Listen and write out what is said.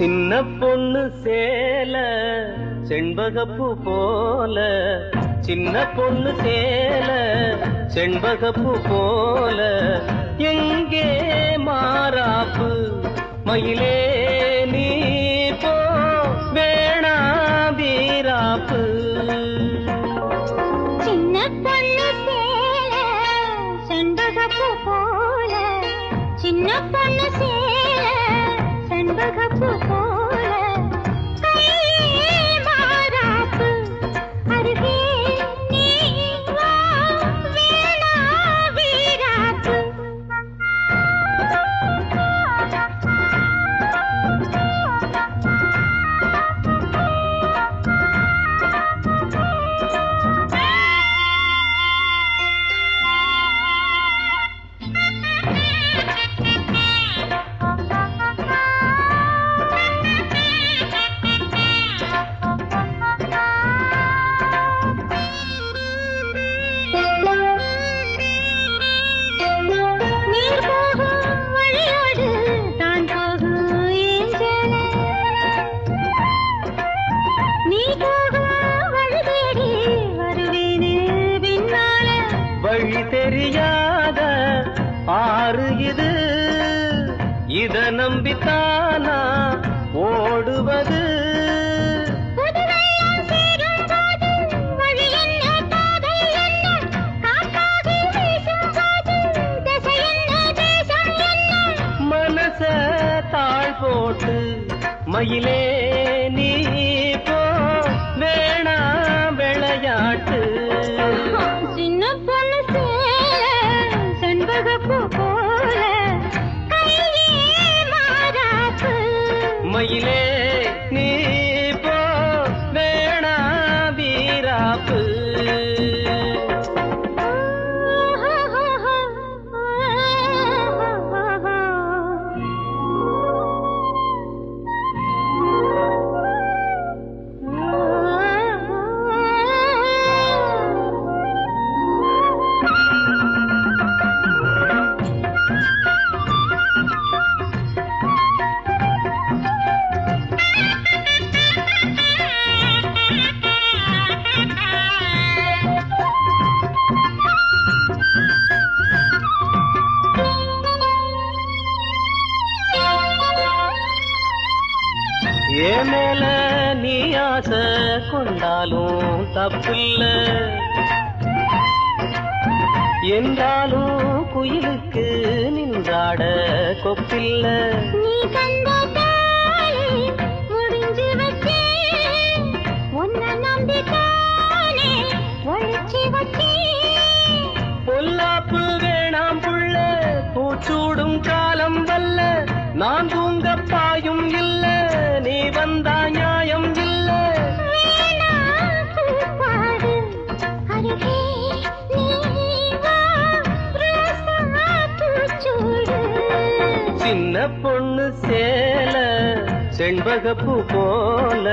சின்ன பொண்ணு சேல செண்பகப்பு போல. சின்ன பொண்ணு சேல செண்பகப்பு போல. எங்கே மாறாப்பு மயிலே நீ போ வேணா வீராப்பு சின்ன பொண்ணு சேல செண்பகப்பு போல. சின்ன பொண்ணு சேல வழி தெரியாத ஆறு இது. இத நம்பித்தானா ஓடுவது. மனச தாழ் போட்டு மயிலே நீ மயிலே ஏ மேல நீ ஆசை கொண்டாலும் தப்பில்ல. என்றாலும் குயிலுக்கு நின்றாட கொப்பில்ல. பொல்லாப்பு வேணாம் புள்ள பூச்சூடும் காலம் வல்ல. நான் தூங்க பாயும் சின்ன பொண்ணு சேல செண்பகப்பு போல.